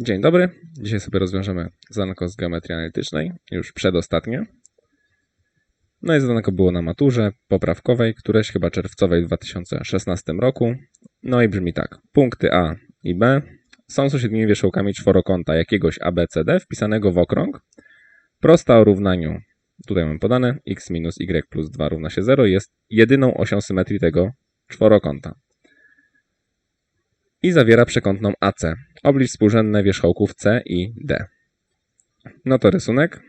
Dzień dobry. Dzisiaj sobie rozwiążemy zadanko z geometrii analitycznej, już przedostatnie. No i zadanko było na maturze poprawkowej, któreś chyba czerwcowej w 2016 roku. No i brzmi tak. Punkty A i B są sąsiednimi wierzchołkami czworokąta jakiegoś ABCD wpisanego w okrąg. Prosta o równaniu, tutaj mam podane, x minus y plus 2 równa się 0 jest jedyną osią symetrii tego czworokąta i zawiera przekątną AC. Oblicz współrzędne wierzchołków C i D. No to rysunek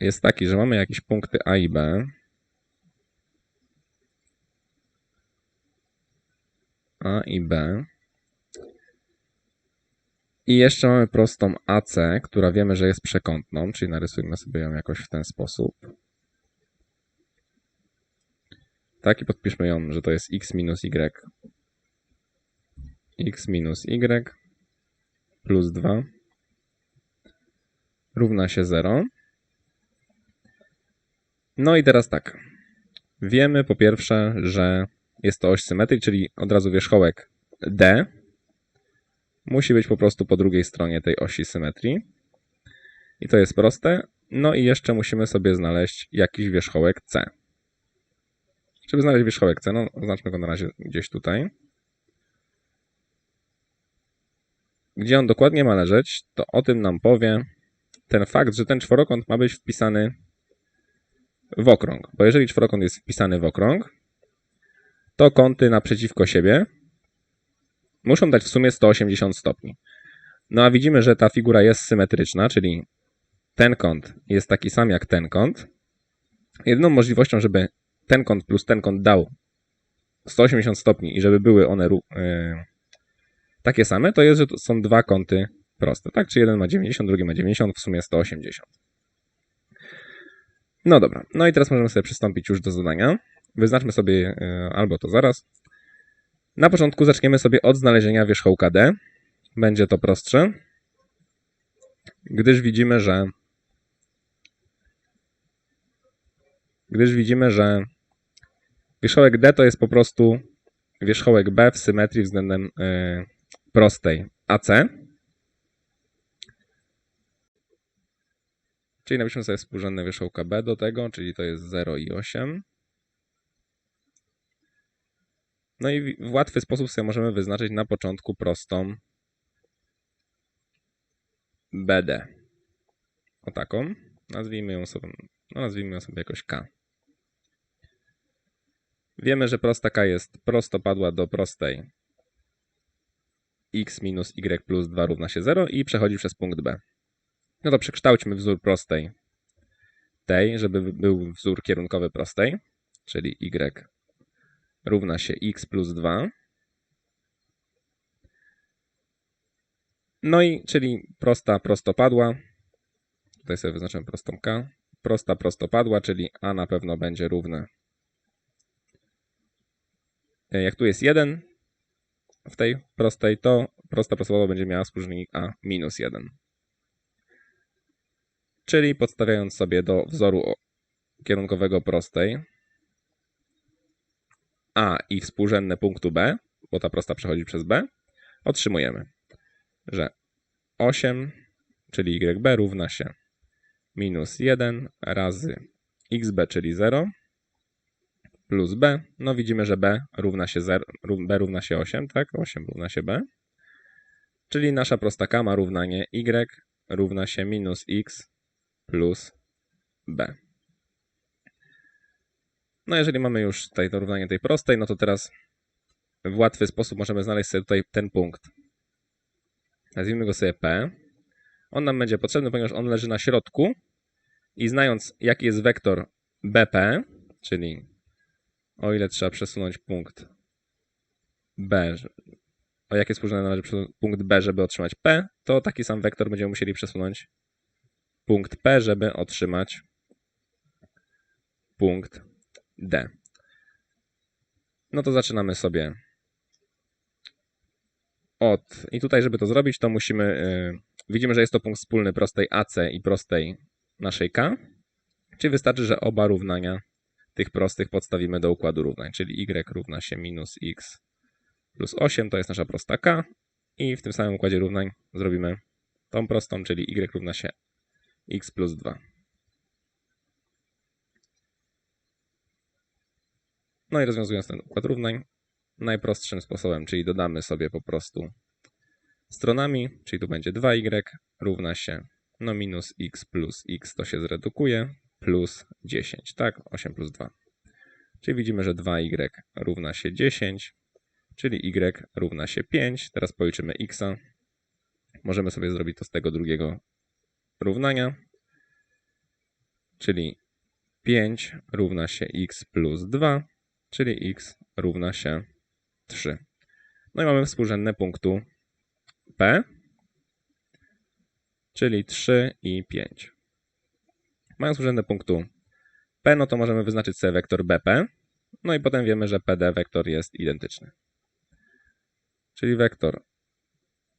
jest taki, że mamy jakieś punkty A i B. A i B. I jeszcze mamy prostą AC, która wiemy, że jest przekątną, czyli narysujmy sobie ją jakoś w ten sposób. Tak, i podpiszmy ją, że to jest x minus y x minus y plus 2 równa się 0. No i teraz tak. Wiemy po pierwsze, że jest to oś symetrii, czyli od razu wierzchołek D musi być po prostu po drugiej stronie tej osi symetrii. I to jest proste. No i jeszcze musimy sobie znaleźć jakiś wierzchołek C. Żeby znaleźć wierzchołek C, no oznaczmy go na razie gdzieś tutaj. Gdzie on dokładnie ma leżeć, to o tym nam powie ten fakt, że ten czworokąt ma być wpisany w okrąg. Bo jeżeli czworokąt jest wpisany w okrąg, to kąty naprzeciwko siebie muszą dać w sumie 180 stopni. No a widzimy, że ta figura jest symetryczna, czyli ten kąt jest taki sam jak ten kąt. Jedyną możliwością, żeby ten kąt plus ten kąt dał 180 stopni i żeby były one yy, takie same, to jest, że to są dwa kąty proste, tak? Czy jeden ma 90, drugi ma 90, w sumie 180. No dobra, no i teraz możemy sobie przystąpić już do zadania. Wyznaczmy sobie e, albo to zaraz. Na początku zaczniemy sobie od znalezienia wierzchołka D. Będzie to prostsze, gdyż widzimy, że gdyż widzimy, że wierzchołek D to jest po prostu wierzchołek B w symetrii względem yy, prostej AC. Czyli napiszmy sobie współrzędne wierzchołka B do tego, czyli to jest 0 i 8. No i w łatwy sposób sobie możemy wyznaczyć na początku prostą BD. O taką. Nazwijmy ją sobie, no nazwijmy ją sobie jakoś K. Wiemy, że prosta K jest prostopadła do prostej x minus y plus 2 równa się 0 i przechodzi przez punkt B. No to przekształćmy wzór prostej tej, żeby był wzór kierunkowy prostej, czyli y równa się x plus 2. No i, czyli prosta prostopadła, tutaj sobie wyznaczam prostą k, prosta prostopadła, czyli a na pewno będzie równe. Jak tu jest 1, w tej prostej, to prosta prostopadła będzie miała współczynnik a minus 1. Czyli podstawiając sobie do wzoru kierunkowego prostej a i współrzędne punktu b, bo ta prosta przechodzi przez b, otrzymujemy, że 8, czyli yb równa się minus 1 razy xb, czyli 0, plus b. No widzimy, że b równa się 0, b równa się 8, tak? 8 równa się b. Czyli nasza prosta k ma równanie y równa się minus x plus b. No jeżeli mamy już tutaj to równanie tej prostej, no to teraz w łatwy sposób możemy znaleźć sobie tutaj ten punkt. Nazwijmy go sobie P. On nam będzie potrzebny, ponieważ on leży na środku i znając jaki jest wektor BP, czyli o ile trzeba przesunąć punkt B, o jakie spółrzędne należy przesunąć punkt B, żeby otrzymać P, to taki sam wektor będziemy musieli przesunąć punkt P, żeby otrzymać punkt D. No to zaczynamy sobie od... I tutaj, żeby to zrobić, to musimy... Yy, widzimy, że jest to punkt wspólny prostej AC i prostej naszej K. Czyli wystarczy, że oba równania tych prostych podstawimy do układu równań, czyli y równa się minus x plus 8, to jest nasza prosta k. I w tym samym układzie równań zrobimy tą prostą, czyli y równa się x plus 2. No i rozwiązując ten układ równań, najprostszym sposobem, czyli dodamy sobie po prostu stronami, czyli tu będzie 2y równa się no minus x plus x to się zredukuje, plus 10, tak? 8 plus 2. Czyli widzimy, że 2y równa się 10, czyli y równa się 5. Teraz policzymy x. Możemy sobie zrobić to z tego drugiego równania, czyli 5 równa się x plus 2, czyli x równa się 3. No i mamy współrzędne punktu P, czyli 3 i 5. Mając współrzędne punktu P, no to możemy wyznaczyć sobie wektor BP, no i potem wiemy, że PD wektor jest identyczny. Czyli wektor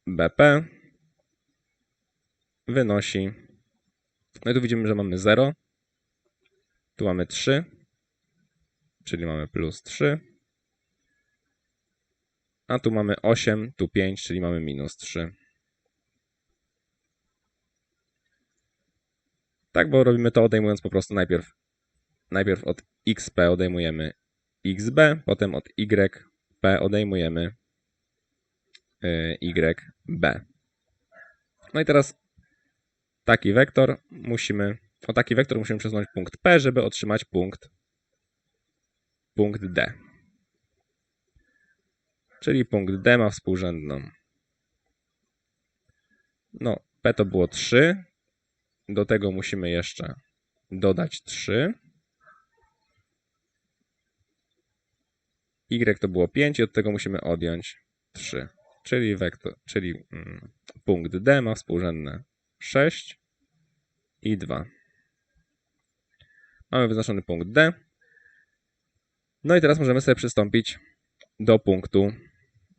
BP wynosi, no i tu widzimy, że mamy 0, tu mamy 3, czyli mamy plus 3, a tu mamy 8, tu 5, czyli mamy minus 3. Tak, bo robimy to odejmując po prostu najpierw, najpierw od xp odejmujemy xb, potem od yp odejmujemy y, yb. No i teraz taki wektor musimy, o taki wektor musimy przesunąć punkt P, żeby otrzymać punkt, punkt D. Czyli punkt D ma współrzędną. No, P to było 3. Do tego musimy jeszcze dodać 3. Y to było 5 i od tego musimy odjąć 3. Czyli, wektor, czyli mm, punkt D ma współrzędne 6 i 2. Mamy wyznaczony punkt D. No i teraz możemy sobie przystąpić do punktu,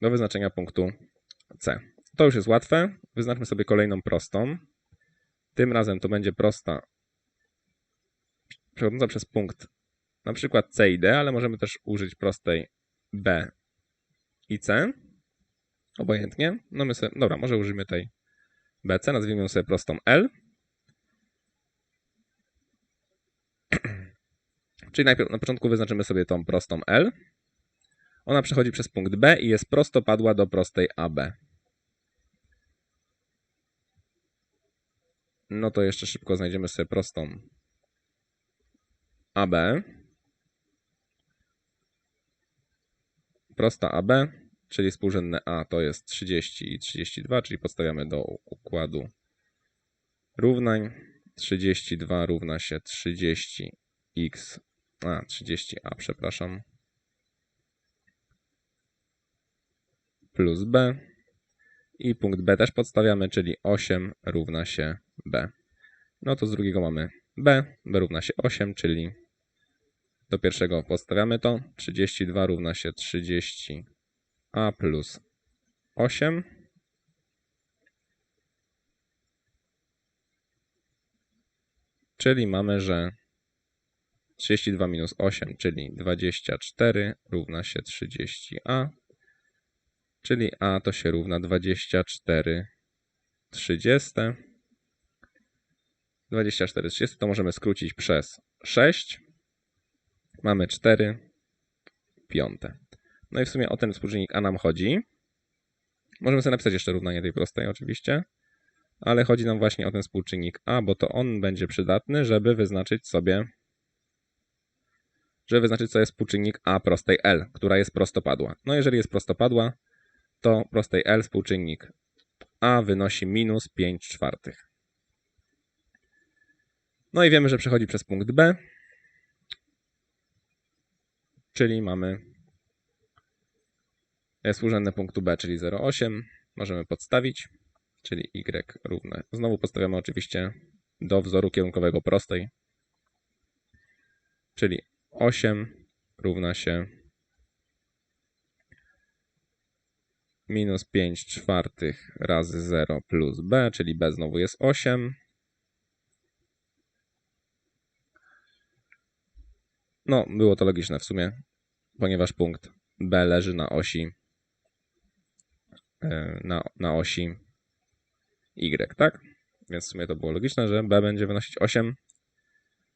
do wyznaczenia punktu C. To już jest łatwe. Wyznaczmy sobie kolejną prostą. Tym razem to będzie prosta przechodząca przez punkt na przykład C i D, ale możemy też użyć prostej B i C. Obojętnie. No my sobie, dobra, może użyjmy tej BC, nazwijmy ją sobie prostą L. Czyli najpierw na początku wyznaczymy sobie tą prostą L. Ona przechodzi przez punkt B i jest prostopadła do prostej AB. No to jeszcze szybko znajdziemy sobie prostą AB. Prosta AB, czyli współrzędne A to jest 30 i 32, czyli podstawiamy do układu równań. 32 równa się 30x, a 30a, przepraszam, plus b. I punkt b też podstawiamy, czyli 8 równa się b. No to z drugiego mamy b, b równa się 8, czyli do pierwszego podstawiamy to. 32 równa się 30a plus 8. Czyli mamy, że 32 minus 8, czyli 24 równa się 30a czyli a to się równa 24 30. 24 30 to możemy skrócić przez 6. Mamy 4 piąte. No i w sumie o ten współczynnik a nam chodzi. Możemy sobie napisać jeszcze równanie tej prostej oczywiście, ale chodzi nam właśnie o ten współczynnik a, bo to on będzie przydatny, żeby wyznaczyć sobie żeby wyznaczyć sobie współczynnik a prostej L, która jest prostopadła. No jeżeli jest prostopadła, to prostej L współczynnik A wynosi minus 5 czwartych. No i wiemy, że przechodzi przez punkt B, czyli mamy współrzędne punktu B, czyli 0,8. Możemy podstawić, czyli y równe. Znowu podstawiamy oczywiście do wzoru kierunkowego prostej, czyli 8 równa się minus 5 czwartych razy 0 plus b, czyli b znowu jest 8. No, było to logiczne w sumie, ponieważ punkt b leży na osi e, na, na osi y, tak? Więc w sumie to było logiczne, że b będzie wynosić 8.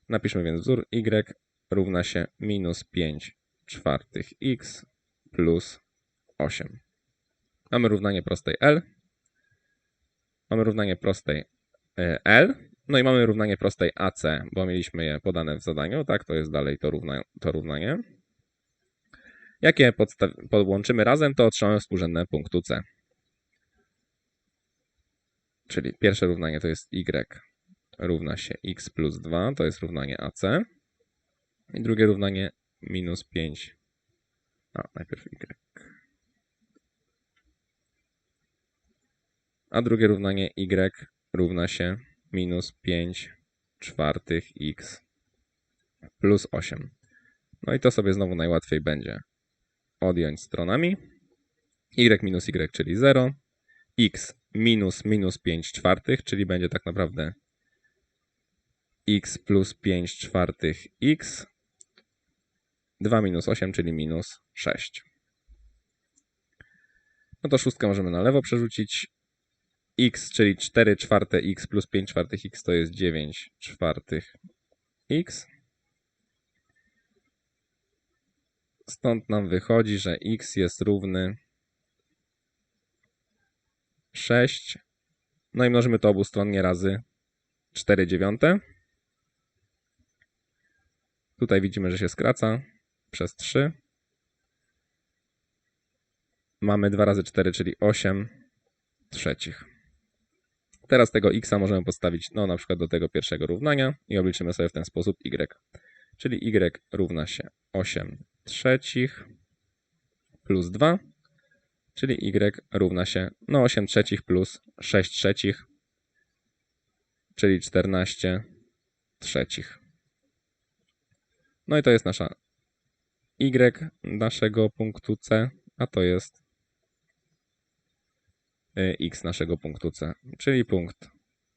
Napiszmy więc wzór y równa się minus 5 czwartych x plus 8. Mamy równanie prostej L. Mamy równanie prostej e, L. No i mamy równanie prostej AC, bo mieliśmy je podane w zadaniu. Tak, to jest dalej to, równa, to równanie. Jakie podłączymy razem, to otrzymamy współrzędne punktu C. Czyli pierwsze równanie to jest y równa się x plus 2, to jest równanie AC. I drugie równanie minus 5. A, najpierw y. A drugie równanie y równa się minus 5 czwartych x plus 8. No i to sobie znowu najłatwiej będzie odjąć stronami. y minus y, czyli 0. x minus minus 5 czwartych, czyli będzie tak naprawdę x plus 5 czwartych x. 2 minus 8, czyli minus 6. No to szóstkę możemy na lewo przerzucić. X, czyli 4 czwarte x plus 5 czwartych x to jest 9 czwartych x. Stąd nam wychodzi, że x jest równy 6. No i mnożymy to obustronnie razy 4 dziewiąte. Tutaj widzimy, że się skraca przez 3. Mamy 2 razy 4, czyli 8 trzecich. Teraz tego x możemy postawić no, na przykład do tego pierwszego równania i obliczymy sobie w ten sposób y. Czyli y równa się 8 trzecich plus 2, czyli y równa się no 8 trzecich plus 6 trzecich, czyli 14 trzecich. No i to jest nasza y naszego punktu C, a to jest x naszego punktu C, czyli punkt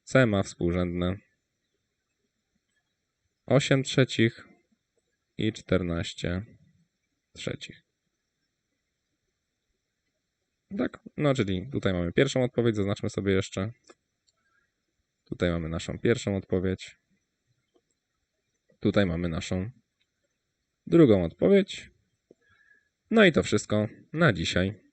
C ma współrzędne 8 trzecich i 14 trzecich. Tak, no czyli tutaj mamy pierwszą odpowiedź, zaznaczmy sobie jeszcze. Tutaj mamy naszą pierwszą odpowiedź. Tutaj mamy naszą drugą odpowiedź. No i to wszystko na dzisiaj.